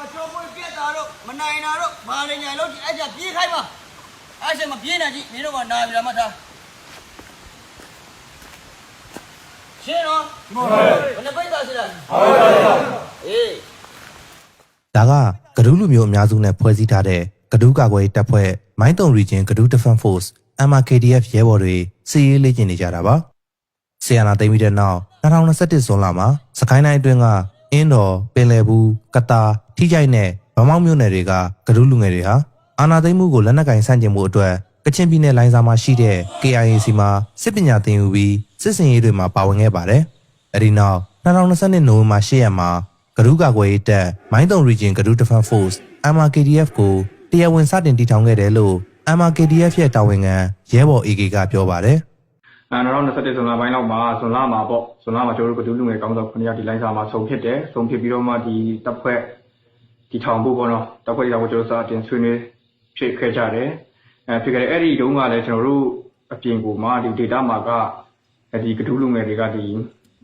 မှာချိုးပွေးပြက်တာတော့မနိုင်တာတော့ဘာလဲညာလို့အဲ့ကျပြေးခိုင်းပါအဲ့ကျမပြေးနိုင်ကြည့်မင်းတို့ကနာပြီလားမသားရှင်းနော်ဟုတ်ပါဘူးဘယ်နှပိတ်သားရှိလားဟုတ်ပါဘူးအေးဒါကကဒူးလူမျိုးအများစုနဲ့ဖွဲ့စည်းထားတဲ့ကဒူးကာကွယ်ရေးတပ်ဖွဲ့မိုင်းတုံ region ကဒူး defense force MRKDF ရဲဘော်တွေစီရေးလေ့ကျင့်နေကြတာပါဆီယနာသိမ်းပြီးတဲ့နောက်2021ဇွန်လမှာစကိုင်းတိုင်းအတွင်းကအင်းတော်ပင်လယ်ဘူးကတာ ထိကြိုက်နဲ့ဗမောက်မြို့နယ်တွေကကဒူးလူငယ်တွေဟာအာနာသိမ်းမှုကိုလက်နက်ကင်ဆန့်ကျင်မှုအတွက်ကချင်ပြည်နယ်လိုင်းစာမှာရှိတဲ့ KIAC မှာစစ်ပညာသင်ယူပြီးစစ်စင်ရေးတွေမှာပါဝင်ခဲ့ပါတယ်အဲဒီနောက်2022နိုဝင်ဘာ10ရက်မှာကဒူးကာကွယ်ရေးတပ်မိုင်းတုံ region ကဒူး defense force MRKDF ကိုတရားဝင်စတင်တည်ထောင်ခဲ့တယ်လို့ MRKDF ရဲ့တာဝန်ခံရဲဘော် AK ကပြောပါတယ်အဲ2021ဇွန်လပိုင်းလောက်မှာဇွန်လမှာပေါ့ဇွန်လမှာကျွန်တော်တို့ကတူးလူငယ်ကောင်းဆောင်9ယောက်ဒီလိုင်းစာမှာဆုံဖြစ်တယ်ဆုံဖြစ်ပြီးတော့မှဒီတပ်ဖွဲ့ ဒီထောင်ဖို့ပေါ့နော်တပ်ဖွဲ့ဒီထောင်ဖို့ကျွန်တော်တို့စတင်ဆွေးနွေးဖြစ်ခဲ့ကြတယ်အဲဖြစ်ခဲ့တဲ့အဲ့ဒီတုန်းကလည်းကျွန်တော်တို့အပြင်ကိုမှဒီ data မှာကဒီကတူးလူငယ်တွေကဒီ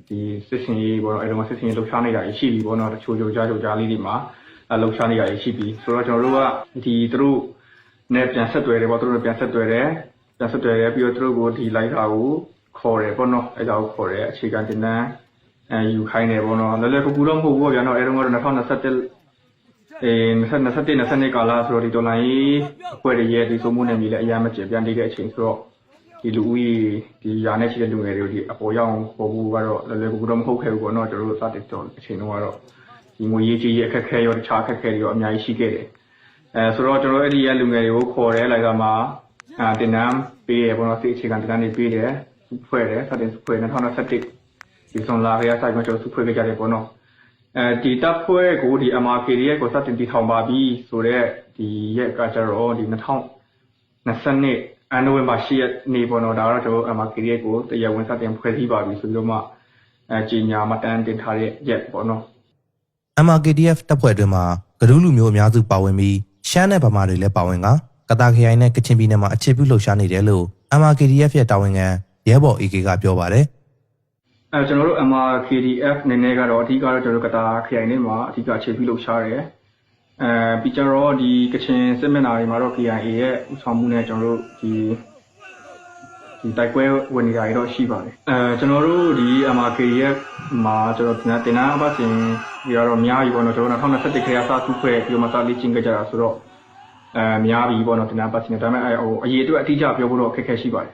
ဒီစစ်စင်ရေးပေါ့နော်အဲ့တော့စစ်စင်ရေးလှုပ်ရှားနေတာရှိပြီပေါ့နော်တချို့ကြိုကြားကြိုကြားလေးတွေမှာအဲလှုပ်ရှားနေတာရှိပြီဆိုတော့ကျွန်တော်တို့ကဒီသူတို့နဲ့ပြန်ဆက်သွယ်တယ်ပေါ့သူတို့နဲ့ပြန်ဆက်သွယ်တယ်ပြန်ဆက်သွယ်ရပြီးတော့သူတို့ကိုဒီလိုက်တာကိုခေါ်တယ်ပေါ့နော်အဲဒါကိုခေါ်တယ်အခြေခံတင်တန်းအဲယူခိုင်းတယ်ပေါ့နော်လည်းလည်းကူကူတော့မဟုတ်ဘူးပေါ့ဗျာနော်အဲတော့ကတော့2021 အဲ2021 22ကာလဆိုတော့ဒီဒေါ်လာရေးအဖွဲ့တွေရဲ့ဒီစုံမှုနယ်မြေလည်းအများမကျပြန်နေတဲ့အချိန်ဆိုတော့ဒီလူဦးရေဒီယာနဲ့ရှိတဲ့လူငယ်တွေကိုဒီအပေါ်ရောက်ပေါ်ဘူးကတော့လည်းလည်းကူကူတော့မဟုတ်ခဲ့ဘူးပေါ့နော်ကျွန်တော်တို့စတဲ့တော့အချိန်တုန်းကတော့ဒီငွေရေးကြီးရဲ့အခက်အခဲရောတခြားအခက်အခဲတွေရောအများကြီးရှိခဲ့တယ်အဲဆိုတော့ကျွန်တော်အဲ့ဒီရဲ့လူငယ်တွေကိုခေါ်တယ်လိုက်ကမှာအာတင်နန်းပေးရပေါ့နော်စိတ်အခြေခံတင်နန်းတွေပေးတယ်စုဖွဲ့တယ်စတင်စုဖွဲ့2021ဒီဆွန်လာရဆိုင်မှာကျွန်တော်စုဖွဲ့ခဲ့ကြတယ်ပေါ့နော်အဲ ဒီတပ်ဖွဲ့ကိုဒီ MRK ရဲ့ကိုစတင်တည်ထောင်ပါပြီဆိုတော့ဒီရက်ကကြတော့ဒီ2022အနိုဝင်ဘာ10ရက်နေ့ပေါ့နော်ဒါကတော့ကျွန်တော် MRK ရဲ့ကိုတရားဝင်စတင်ဖွဲ့စည်းပါပြီဆိုပြီးတော့မှအဲကြီးညာမတန်းတင်ထားတဲ့ရက်ပေါ့နော် MRKDF တပ်ဖွဲ့အတွင်းမှာကဒူးလူမျိုးအများစုပါဝင်ပြီးရှမ်းနဲ့ဗမာတွေလည်းပါဝင်ကကတာခရိုင်နဲ့ကချင်ပြည်နယ်မှာအခြေပြုလှုပ်ရှားနေတယ်လို့ MRKDF ရဲ့တာဝန်ခံရဲဘော် AK ကပြောပါတယ် အဲကျွန်တော်တို့ MRKDF နည်းနည်းကတော့အဓိကတော့ကျွန်တော်တို့ကတာခရိုင်ထဲမှာအဓိကအခြေပြုလုပ်ရှားတယ်အဲပြီးကြတော့ဒီကချင်စစ်မျက်နှာတွေမှာတော့ KIA ရဲ့ဥဆောင်မှုနဲ့ကျွန်တော်တို့ဒီဒီတိုက်ပွဲဝင်နေတာတွေတော့ရှိပါတယ်အဲကျွန်တော်တို့ဒီ MRKDF မှာကျွန်တော်တင်တင်နာအပတ်စဉ်ပြီးတော့အများကြီးပေါ့နော်ကျွန်တော်2021ခရစသူ့ဖွဲ့ပြီးတော့မှစလေးချင်းကြကြတာဆိုတော့အဲများပြီပေါ့နော်တင်နာအပတ်စဉ်ဒါပေမဲ့အဲဟိုအရေးအတွက်အတိအကျပြောဖို့တော့အခက်အခဲရှိပါတယ်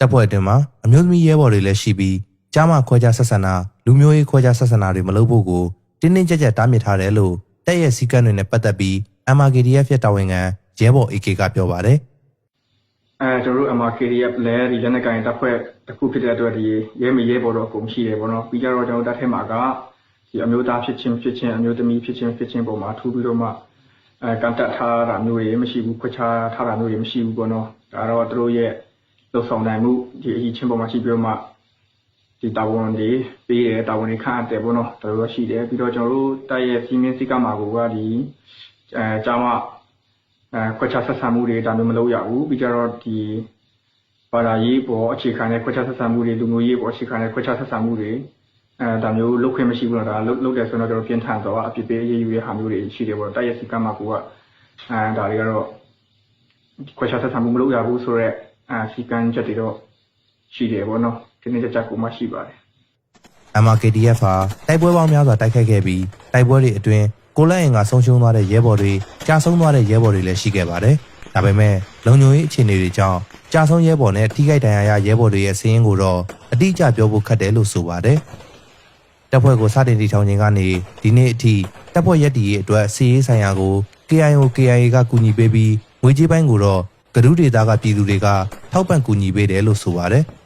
တပ်ဖွဲ့အတွင်းမှာအမျိုးသမီးရဲဘော်တွေလည်းရှိပြီး ကြားမခွဲခြားဆက်ဆံတာလူမျိုးရေးခွဲခြားဆက်ဆံတာတွေမလုပ်ဖို့ကိုတင်းတင်းကြပ်ကြပ်တားမြစ်ထားတယ်လို့တပ်ရဲ့စည်းကမ်းတွေနဲ့ပတ်သက်ပြီး MRKDF ရဲ့တာဝန်ခံရဲဘော် AK ကပြောပါတယ်အဲကျွန်တော်တို့ MRKDF လဲဒီလက်နက်ကိုင်တပ်ဖွဲ့တစ်ခုဖြစ်တဲ့အတွက်ဒီရဲမရဲပေါ်တော့အကုန်ရှိတယ်ပေါ့နော်ပြီးကြတော့ကျွန်တော်တို့တပ်ထဲမှာကဒီအမျိုးသားဖြစ်ချင်းဖြစ်ချင်းအမျိုးသမီးဖြစ်ချင်းဖြစ်ချင်းပုံမှာထူပြီးတော့မှအဲကန်တက်ထားတာမျိုးတွေမရှိဘူးခွဲခြားထားတာမျိုးတွေမရှိဘူးပေါ့နော်ဒါတော့သူတို့ရဲ့လှုပ်ဆောင်နိုင်မှုဒီအရေးချင်းပုံမှာရှိပြီးတော့မှ ဒီတာဝန်တွေပေးတယ်တာဝန်တွေခန့်အပ်တယ်ပေါ့နော်ဒါလိုတော့ရှိတယ်ပြီးတော့ကျွန်တော်တို့တပ်ရဲ့စီမင်းစည်းကမ်းမှာကဒီအဲကျောင်းကအဲခွဲခြားဆက်ဆံမှုတွေဒါမျိုးမလုပ်ရဘူးပြီးကြတော့ဒီဘာသာရေးပေါ်အခြေခံတဲ့ခွဲခြားဆက်ဆံမှုတွေလူမျိုးရေးပေါ်အခြေခံတဲ့ခွဲခြားဆက်ဆံမှုတွေအဲဒါမျိုးလုပ်ခွင့်မရှိဘူးတော့ဒါလုပ်လုပ်တယ်ဆိုတော့ကျွန်တော်ပြင်ထန်တော့အပြစ်ပေးအရေးယူရဟာမျိုးတွေရှိတယ်ပေါ့တိုက်ရစီကမ်းမှာကအဲဒါတွေကတော့ခွဲခြားဆက်ဆံမှုမလုပ်ရဘူးဆိုတော့အဲစီကမ်းချက်တွေတော့ရှိတယ်ပေါ့နော် ဒီနေ့ချက်ချက်ကိုမှရှိပါတယ် MRKDF ဟာတိုက်ပွဲပေါင်းများစွာတိုက်ခိုက်ခဲ့ပြီးတိုက်ပွဲတွေအတွင်းကိုလက်အင်ကဆုံးရှုံးသွားတဲ့ရဲဘော်တွေကြာဆုံးသွားတဲ့ရဲဘော်တွေလည်းရှိခဲ့ပါတယ်။ဒါပေမဲ့လုံခြုံရေးအခြေအနေတွေကြောင့်ကြာဆုံးရဲဘော်နဲ့ထိခိုက်ဒဏ်ရာရရဲဘော်တွေရဲ့စည်ရင်းကိုတော့အတိအကျပြောဖို့ခက်တယ်လို့ဆိုပါတယ်။တပ်ဖွဲ့ကိုစတင်တည်ထောင်ခြင်းကနေဒီနေ့အထိတပ်ဖွဲ့ရက်တီရဲ့အတွက်စီရေးဆိုင်ရာကို KIO KIA ကကူညီပေးပြီးငွေကြေးပိုင်းကိုတော့ကဒူးဒေတာကပြည်သူတွေကထောက်ပံ့ကူညီပေးတယ်လို့ဆိုပါတယ်။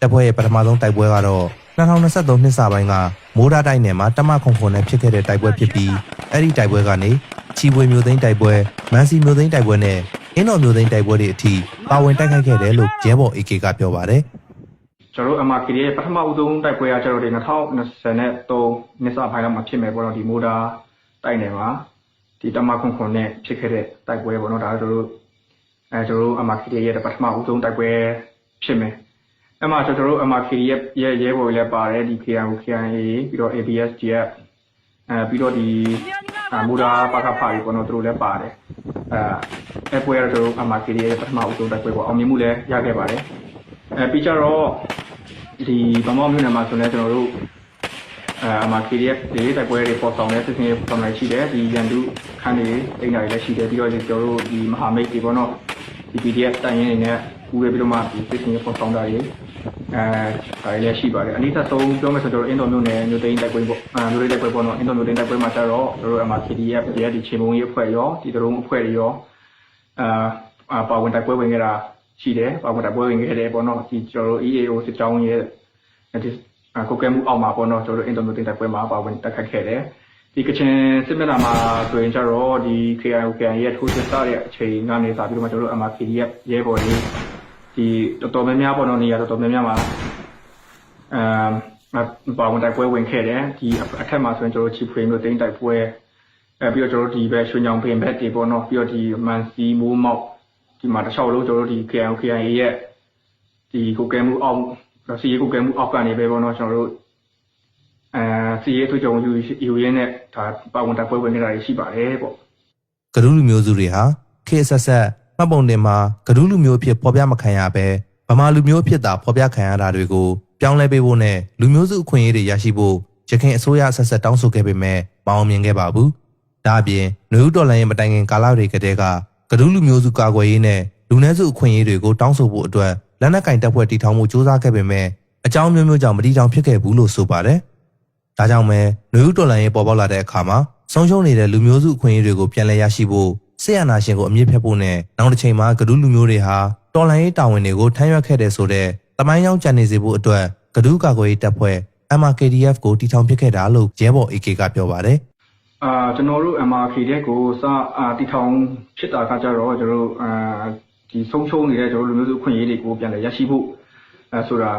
တပ်ဖွဲ့ရဲ့ပထမဆုံးတိုက်ပွဲကတော့2023နှစ်စပိုင်းကမိုးဒါတိုက်နယ်မှာတမခုံခုံနဲ့ဖြစ်ခဲ့တဲ့တိုက်ပွဲဖြစ်ပြီးအဲ့ဒီတိုက်ပွဲကနေချီပွေမျိုးသိန်းတိုက်ပွဲမန်စီမျိုးသိန်းတိုက်ပွဲနဲ့အင်းတော်မျိုးသိန်းတိုက်ပွဲတွေအထိပါဝင်တိုက်ခိုက်ခဲ့တယ်လို့ရဲဘော် AK ကပြောပါတယ်ကျွန်တော်တို့ MRK ရဲ့ပထမဦးဆုံးတိုက်ပွဲကကျွန်တော်တို့2023နှစ်စပိုင်းလောက်မှာဖြစ်မယ်ပေါ့နော်ဒီမိုဒါတိုက်နယ်မှာဒီတမခွန်ခွန်နဲ့ဖြစ်ခဲ့တဲ့တိုက်ပွဲပေါ့နော်ဒါကျွန်တော်တို့အဲကျွန်တော်တို့ MRK ရဲ့ပထမဦးဆုံးတိုက်ပွဲဖြစ်မယ် အဲ့မှာကျွန်တော်တို့ MRK ရဲ့ရဲ့ရဲဘော်တွေလည်းပါတယ်ဒီ KIO KIA ပြီးတော့ ABS GF အဲပြီးတော့ဒီအာမူရာပကဖာကြီးပေါ့နော်သူတို့လည်းပါတယ်အဲအပွဲရတော့အမကီရီရဲ့ပထမအဆုံးတိုက်ပွဲပေါ့အောင်မြင်မှုလည်းရခဲ့ပါတယ်အဲပြီးကြတော့ဒီဗမောမြို့နယ်မှာဆိုလည်းကျွန်တော်တို့အဲအမကီရီရဲ့ဒီတိုက်ပွဲတွေပေါ်ဆောင်တဲ့စစ်စင်ရေးပေါ်ဆောင်ရှိတယ်ဒီရန်သူခန်းတွေအိမ်ဓာတွေလည်းရှိတယ်ပြီးတော့ကျွန်တော်တို့ဒီမဟာမိတ်တွေပေါ့နော်ဒီ PDF တိုင်ရင်တွေနဲ့ပူးရပြီးတော့မှဒီစစ်စင်ရေးပေါ်ဆောင်တာတွေ အဲဒါတွေလည်းရှိပါတယ်အနည်းဆက်ဆုံးပြောမယ်ဆိုတော့အင်တော်မြို့နယ်မြို့သိမ်းတိုက်ပွဲပေါ့အဲမြို့သိမ်းတိုက်ပွဲပေါ့နော်အင်တော်မြို့သိမ်းတိုက်ပွဲမှာကျတော့ကျွန်တော်တို့အမ PDF ရဲ့ဒီချိန်မုံရေးအဖွဲ့ရောဒီတရုံအဖွဲ့တွေရောအာပါဝင်တိုက်ပွဲဝင်ခဲ့တာရှိတယ်ပါဝင်တိုက်ပွဲဝင်ခဲ့တယ်ပေါ့နော်ဒီကျွန်တော်တို့ EAO စစ်ကြောင်းရဲ့ဒီကိုကဲမှုအောက်မှာပေါ့နော်ကျွန်တော်တို့အင်တာနက်တိုက်ပွဲမှာပါဝင်တက်ခတ်ခဲ့တယ်ဒီကချင်စစ်မျက်နှာမှာဆိုရင်ကျတော့ဒီ KIO KIA ရဲ့ထိုးစစ်စတဲ့အချိန်ကနေစပြီးတော့မှကျွန်တော်တို့ MRPDF ရဲဘော်တွေ ဒီတော်တော်များများပေါ့နော်နေရာတော်တော်များများမှာအမ်ပါဝင်တိုက်ပွဲဝင်ခဲ့တယ်ဒီအထက်မှာဆိုရင်ကျွန်တော်တို့ Chief Frame တို့တိမ့်တိုက်ပွဲအဲပြီးတော့ကျွန်တော်တို့ဒီဘက်ရွှေညောင်ပင်ဘက်တွေပေါ့နော်ပြီးတော့ဒီမန်စီမိုးမောက်ဒီမှာတစ်လျှောက်လုံးကျွန်တော်တို့ဒီ KIO KIA ရဲ့ဒီကိုကဲမှုအောင်စီရေးကိုကဲမှုအောက်ကနေပဲပေါ့နော်ကျွန်တော်တို့အဲစီရေးအထွေကြုံယူယူရင်းနဲ့ဒါပါဝင်တိုက်ပွဲဝင်နေတာရှိပါတယ်ပေါ့ကဒူးလူမျိုးစုတွေဟာခေတ်ဆက်ဆက် မှတ်ပုံတင်မှာကဒူးလူမျိုးအဖြစ်ဖော်ပြမခံရဘဲဗမာလူမျိုးအဖြစ်သာဖော်ပြခံရတာတွေကိုပြောင်းလဲပေးဖို့နဲ့လူမျိုးစုအခွင့်အရေးတွေရရှိဖို့ရခိုင်အစိုးရဆက်ဆက်တောင်းဆိုခဲ့ပေမဲ့မအောင်မြင်ခဲ့ပါဘူး။ဒါအပြင်နယူးတော်လန်ရဲ့မတိုင်ခင်ကာလတွေကတည်းကကဒူးလူမျိုးစုကာကွယ်ရေးနဲ့လူနည်းစုအခွင့်အရေးတွေကိုတောင်းဆိုဖို့အတွက်လက်နက်ကင်တပ်ဖွဲ့တည်ထောင်မှုစ조사ခဲ့ပေမဲ့အကြောင်းမျိုးမျိုးကြောင့်မတည်ထောင်ဖြစ်ခဲ့ဘူးလို့ဆိုပါတယ်။ဒါကြောင့်ပဲနယူးတော်လန်ရဲ့ပေါ်ပေါက်လာတဲ့အခါမှာဆုံးရှုံးနေတဲ့လူမျိုးစုအခွင့်အရေးတွေကိုပြန်လည်ရရှိဖို့ ဆေးရနာရှင်ကိုအမြင့်ဖြတ်ဖို့နဲ့နောက်တစ်ချိန်မှာကဒူးလူမျိုးတွေဟာတော်လန်ရေးတာဝန်တွေကိုထမ်းရွက်ခဲ့တဲ့ဆိုတဲ့တမိုင်းကြောင်းကြံနေစေဖို့အတွက်ကဒူးကာကွယ်ရေးတပ်ဖွဲ့ MRKDF ကိုတည်ထောင်ဖြစ်ခဲ့တာလို့ရဲဘော် AK ကပြောပါတယ်အာကျွန်တော်တို့ MRK တဲ့ကိုစအာတီထောင်ဖြစ်တာကကြတော့ကျွန်တော်တို့အာဒီဆုံးရှုံးနေတဲ့ကျွန်တော်တို့လူမျိုးစုအခွင့်အရေးတွေကိုပြန်လည်ရရှိဖို့အဲဆိုတာ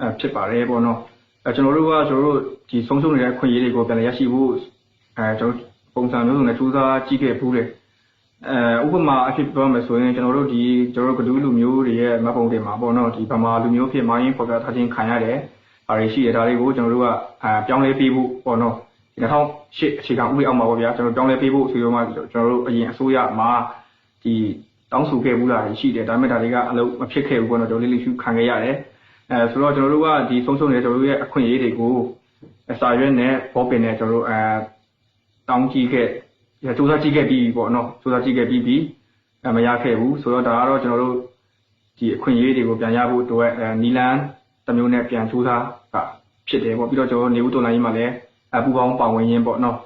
အဲဖြစ်ပါတယ်ပေါ့နော်အဲကျွန်တော်တို့ကကျွန်တော်တို့ဒီဆုံးရှုံးနေတဲ့အခွင့်အရေးတွေကိုပြန်လည်ရရှိဖို့အဲကျွန်တော်ပုံစံမျိုးစုံနဲ့စူးစမ်းကြည့်ခဲ့ဘူးလေ အဲဥပမာအဖြစ်ပြောမယ်ဆိုရင်ကျွန်တော်တို့ဒီကျွန်တော်တို့ကဒူးလူမျိုးတွေရဲ့မပုံတင်မှာပေါ့နော်ဒီဗမာလူမျိုးဖြစ်မိုင်းပေါ်ပြထားခြင်းခံရတယ်။အားရရှိရဒါတွေကိုကျွန်တော်တို့ကအဲပြောင်းလဲပေးဖို့ပေါ့နော်ဒီ2008အခြေခံဥပဒေအောက်မှာပေါ့ဗျာကျွန်တော်ပြောင်းလဲပေးဖို့ဆိုတော့မှကျွန်တော်တို့အရင်အစိုးရမှာဒီတောင်းဆိုခဲ့ဘူးလားရှိတယ်ဒါပေမဲ့ဒါတွေကအလုပ်မဖြစ်ခဲ့ဘူးပေါ့နော်ကျွန်တော်လေးလေးရှုခံခဲ့ရတယ်အဲဆိုတော့ကျွန်တော်တို့ကဒီဆုံးရှုံးနေတဲ့ကျွန်တော်တို့ရဲ့အခွင့်အရေးတွေကိုစာရွက်နဲ့ဘောပင်နဲ့ကျွန်တော်တို့အဲတောင်းကြည့်ခဲ့ စူးစမ်းကြည့်ခဲ့ပြီးပေါ့နော်စူးစမ်းကြည့်ခဲ့ပြီးပြီးအဲမရခဲ့ဘူးဆိုတော့ဒါကတော့ကျွန်တော်တို့ဒီအခွင့်အရေးတွေကိုပြန်ရဖို့အတွက်အဲနီလန်တစ်မျိုးနဲ့ပြန်စူးစမ်းတာဖြစ်တယ်ပေါ့ပြီးတော့ကျွန်တော်တို့နေဦးတော်လိုင်းကြီးမှာလည်းအပူပေါင်းပါဝင်ရင်းပေါ့နော်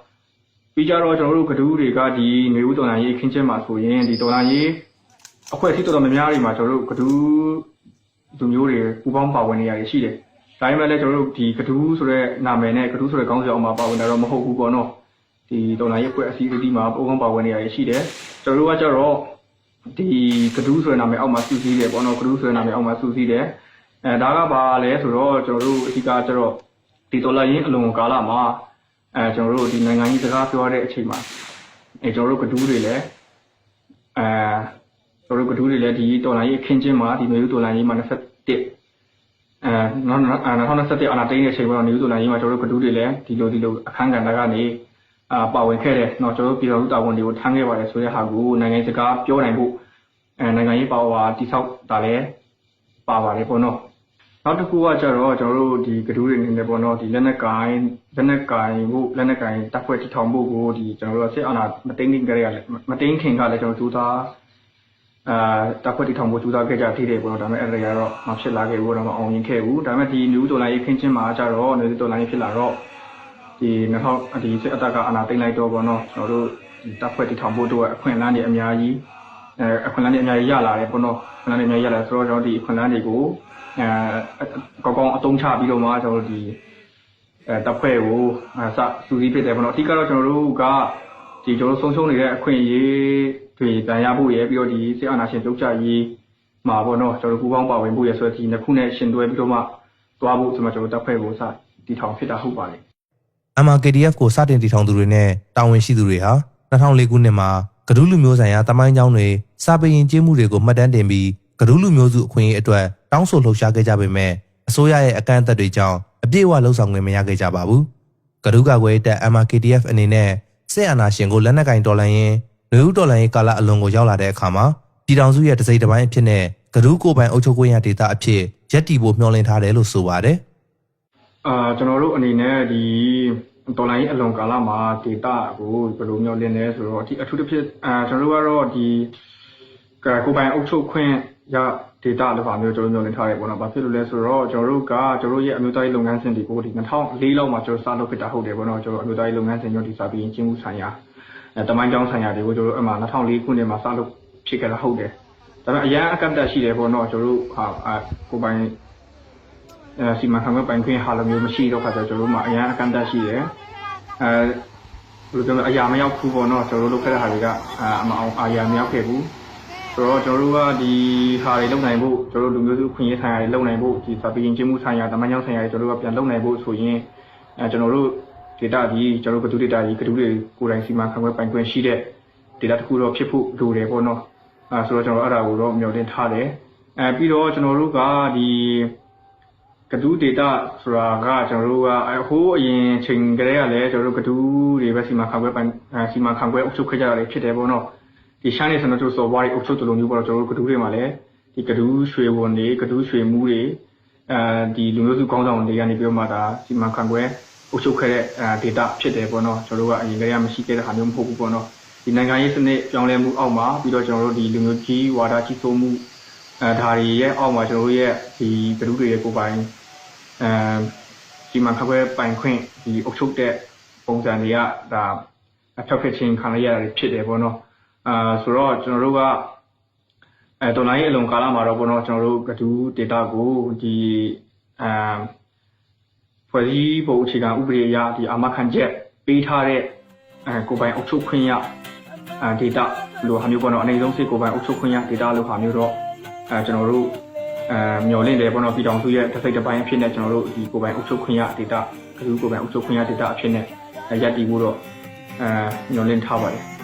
ပြီးကြတော့ကျွန်တော်တို့ကဒူးတွေကဒီနေဦးတော်လိုင်းကြီးခင်းချင်းမှာဆိုရင်ဒီတော်လိုင်းကြီးအဖွဲ့အစည်းတော်တော်များများတွေမှာကျွန်တော်တို့ကဒူးလူမျိုးတွေပူပေါင်းပါဝင်နေရတယ်ရှိတယ်ဒါပေမဲ့လည်းကျွန်တော်တို့ဒီကဒူးဆိုတဲ့နာမည်နဲ့ကဒူးဆိုတဲ့ခေါင်းစဉ်အောက်မှာပါဝင်တာတော့မဟုတ်ဘူးပေါ့နော် ဒီတော်လိုင်းကြီးအဖွဲ့အစည်းအသီးမှာပူပေါင်းပါဝင်နေရတယ်ရှိတယ်ကျွန်တော်တို့ကကြတော့ဒီကဒူးဆိုတဲ့နာမည်အောက်မှာစုစည်းတယ်ပေါ့နော်ကဒူးဆိုတဲ့နာမည်အောက်မှာစုစည်းတယ်အဲဒါကပါလဲဆိုတော့ကျွန်တော်တို့အဓိကကျတော့ဒီတော်လိုင်းရင်အလွန်ကာလမှာအဲကျွန်တော်တို့ဒီနိုင်ငံကြီးစကားပြောတဲ့အချိန်မှာအဲကျွန်တော်တို့ကဒူးတွေလည်းအဲကျွန်တော်တို့ကဒူးတွေလည်းဒီတော်လိုင်းရေးအခင်းချင်းမှာဒီမျိုးတော်လိုင်းရေးမှာ21အဲနောက်2021အာနာသိန်းရဲ့အချိန်မှာနေဦးတော်လိုင်းရေးမှာကျွန်တော်တို့ကဒူးတွေလည်းဒီလိုဒီလိုအခန်းကဏ္ဍကနေ အာပါဝင်ခဲ့တယ်เนาะကျွန်တော်တို့ပြည်တော်စုတာဝန်တွေကိုထမ်းခဲ့ပါတယ်ဆိုတဲ့ဟာကိုနိုင်ငံစကားပြောနိုင်ဖို့အဲနိုင်ငံရေးပါဝါတိဆောက်တာလည်းပါပါတယ်ပေါ့နော်နောက်တစ်ခုကကျတော့ကျွန်တော်တို့ဒီကဒူးတွေနေနေပေါ့နော်ဒီလက်နက်ကင်လက်နက်ကင်ဖို့လက်နက်ကင်တပ်ဖွဲ့တီထောင်ဖို့ကိုဒီကျွန်တော်တို့စစ်အာဏာမသိမ်းခင်ကလေးကလည်းမသိမ်းခင်ကလည်းကျွန်တော်စူးစမ်းအာတပ်ဖွဲ့တီထောင်ဖို့စူးစမ်းခဲ့ကြသေးတယ်ပေါ့နော်ဒါပေမဲ့အဲ့ဒါတွေကတော့မဖြစ်လာခဲ့ဘူးတော့မအောင်မြင်ခဲ့ဘူးဒါပေမဲ့ဒီနယူးဒေါ်လာရေးခင်းချင်းမှာကျတော့နယူးဒေါ်လာရေးဖြစ်လာတော့ ဒီ2000ဒီစစ်အတက်ကအာဏာသိမ်းလိုက်တော့ပေါ့နော်ကျွန်တော်တို့ဒီတပ်ဖွဲ့တီထောင်ဖို့အတွက်အခွင့်အလမ်းတွေအများကြီးအဲအခွင့်အလမ်းတွေအများကြီးရလာတယ်ပေါ့နော်အခွင့်အလမ်းတွေအများကြီးရလာဆိုတော့ကျွန်တော်ဒီအခွင့်အလမ်းတွေကိုအဲကောင်းကောင်းအသုံးချပြီးတော့မှကျွန်တော်တို့ဒီအဲတပ်ဖွဲ့ကိုအစစူးစီးဖြစ်တယ်ပေါ့နော်အဓိကတော့ကျွန်တော်တို့ကဒီကျွန်တော်ဆုံးရှုံးနေတဲ့အခွင့်အရေးတွေပြန်ရဖို့ရယ်ပြီးတော့ဒီစစ်အာဏာရှင်ပြုတ်ချရေးမှာပေါ့နော်ကျွန်တော်တို့ပူးပေါင်းပါဝင်ဖို့ရယ်ဆိုတော့ဒီနှစ်ခုနဲ့ရှင်တွဲပြီးတော့မှသွားဖို့ဆိုမှကျွန်တော်တပ်ဖွဲ့ကိုစတီထောင်ဖြစ်တာဟုတ်ပါလေ MRKDF ကိုစတင်တည်ထောင်သူတွေနဲ့တာဝန်ရှိသူတွေဟာ2004ခုနှစ်မှာကဒူးလူမျိုးဆိုင်ရာတမိုင်းကျောင်းတွေစာပေရင်ကျေးမှုတွေကိုမှတ်တမ်းတင်ပြီးကဒူးလူမျိုးစုအခွင့်အရေးအတွက်တောင်းဆိုလှုပ်ရှားခဲ့ကြပေမဲ့အစိုးရရဲ့အကန့်အသတ်တွေကြောင့်အပြည့်အဝလှုပ်ဆောင်ခွင့်မရခဲ့ကြပါဘူး။ကဒူးကကွယ်တပ် MRKDF အနေနဲ့စစ်အာဏာရှင်ကိုလက်နက်ကင်တော်လှန်ရင်နှွေဦးတော်လှန်ရေးကာလအလွန်ကိုရောက်လာတဲ့အခါမှာပြည်ထောင်စုရဲ့တစိမ့်တစ်ပိုင်းအဖြစ်နဲ့ကဒူးကိုပိုင်အုပ်ချုပ်ခွင့်ရဒေသအဖြစ်ရက်တီဖို့မျှော်လင့်ထားတယ်လို့ဆိုပါတယ်အာကျွန်တော်တို့အနေနဲ့ဒီ ဒေါ်လာကြီးအလွန်ကာလမှာဒေတာကိုဘယ်လိုမျိုးလင်းလဲဆိုတော့ဒီအထူးသဖြင့်အာကျွန်တော်တို့ကတော့ဒီကကိုယ်ပိုင်အုပ်ချုပ်ခွင့်ရဒေတာလို့ပါမျိုးကျွန်တော်တို့မျိုးလင်းထားတယ်ပေါ့နော်။ဘာဖြစ်လို့လဲဆိုတော့ကျွန်တော်တို့ကကျွန်တော်တို့ရဲ့အမျိုးသားရေးလုပ်ငန်းစဉ်တွေကိုဒီ2004လောက်မှာကျွန်တော်စလုပ်ဖြစ်တာဟုတ်တယ်ပေါ့နော်။ကျွန်တော်အမျိုးသားရေးလုပ်ငန်းစဉ်ရောဒီစာပြီးရင်ကျင်းမှုဆိုင်ရာအဲတမိုင်းကြောင်းဆိုင်ရာတွေကိုကျွန်တော်တို့အမှ2004ခုနှစ်မှာစလုပ်ဖြစ်ခဲ့တာဟုတ်တယ်။ဒါပေမဲ့အရန်အကန့်အသတ်ရှိတယ်ပေါ့နော်ကျွန်တော်တို့ဟာအာကိုယ်ပိုင် အဲစီမံခန့်ခွဲပိုင်ခွင့်ဟာလိုမျိုးမရှိတော့ခါကျကျွန်တော်တို့မှာအရန်အကန့်အသတ်ရှိတယ်အဲဘယ်လိုပြောမလဲအရာမရောက်ဘူးပေါ့နော်ကျွန်တော်တို့လုပ်ခဲ့တဲ့ဟာတွေကအာမအောင်အာရာမရောက်ခဲ့ဘူးဆိုတော့ကျွန်တော်တို့ကဒီဟာတွေလုပ်နိုင်ဖို့ကျွန်တော်တို့လူမျိုးစုခွင့်ရေးဆိုင်ရာတွေလုပ်နိုင်ဖို့ဒီစာပေရင်ကျင်းမှုဆိုင်ရာတမန်ကြောင်းဆိုင်ရာတွေကျွန်တော်တို့ကပြန်လုပ်နိုင်ဖို့ဆိုရင်အဲကျွန်တော်တို့ data ဒီကျွန်တော်တို့ကတူ data ကြီးကတူတွေကိုယ်တိုင်စီမံခန့်ခွဲပိုင်ခွင့်ရှိတဲ့ data တစ်ခုတော့ဖြစ်ဖို့လိုတယ်ပေါ့နော်အဲဆိုတော့ကျွန်တော်အဲ့ဒါကိုတော့မျှော်လင့်ထားတယ်အဲပြီးတော့ကျွန်တော်တို့ကဒီ ကဒူးဒေတာဆိုတာကကျွန်တော်တို့ကအဟိုးအရင်ချိန်ကလေးကလည်းကျွန်တော်တို့ကဒူးတွေပဲစီမံခန့်ခွဲပိုင်အဲစီမံခန့်ခွဲအုပ်ချုပ်ခဲ့ကြတာတွေဖြစ်တယ်ပေါ့နော်ဒီရှမ်းနေစနတို့ဆိုဘွားတွေအုပ်ချုပ်တယ်လို့မျိုးပေါ့တော့ကျွန်တော်တို့ကဒူးတွေမှာလည်းဒီကဒူးရွှေဝန်တွေကဒူးရွှေမူးတွေအဲဒီလူမျိုးစုကောင်းဆောင်တွေကနေပြီးတော့မှဒါစီမံခန့်ခွဲအုပ်ချုပ်ခဲ့တဲ့အဲဒေတာဖြစ်တယ်ပေါ့နော်ကျွန်တော်တို့ကအရင်ကတည်းကမရှိခဲ့တဲ့ဟာမျိုးမဟုတ်ဘူးပေါ့နော်ဒီနိုင်ငံရေးစနစ်ပြောင်းလဲမှုအောက်မှာပြီးတော့ကျွန်တော်တို့ဒီလူမျိုးကြီးဝါဒကြီးစိုးမှုအဲဒါတွေရဲ့အောက်မှာကျွန်တော်တို့ရဲ့ဒီကဒူးတွေရဲ့ကိုယ်ပိုင် အဲဒီမှာခက်ခွဲပိုင်ခွင့်ဒီအုပ်ချုပ်တဲ့ပုံစံတွေကဒါအဖက်ဖက်ချင်းခံရရတာတွေဖြစ်တယ်ပေါ့နော်အာဆိုတော့ကျွန်တော်တို့ကအဲတော်လိုင်းအလုံးကာလမှာတော့ပေါ့နော်ကျွန်တော်တို့ကတူး data ကိုဒီအာဖွဲ့စည်းပုံအခြေခံဥပဒေအရဒီအာမခံချက်ပေးထားတဲ့အဲကိုယ်ပိုင်အုပ်ချုပ်ခွင့်ရအာ data လို့ဟာမျိုးပေါ့နော်အနေဆုံးစိတ်ကိုယ်ပိုင်အုပ်ချုပ်ခွင့်ရ data လို့ဟာမျိုးတော့အဲကျွန်တော်တို့ အဲမျော်လင့်တယ်ပေါ့နော်ပြည်တော်စုရဲ့တစ်စိတ်တစ်ပိုင်းအဖြစ်နဲ့ကျွန်တော်တို့ဒီကိုယ်ပိုင်အုပ်ချုပ်ခွင့်ရဒေတာကလူကိုယ်ပိုင်အုပ်ချုပ်ခွင့်ရဒေတာအဖြစ်နဲ့ရပ်တည်ဖို့တော့အဲမျော်လင့်ထားပါတယ်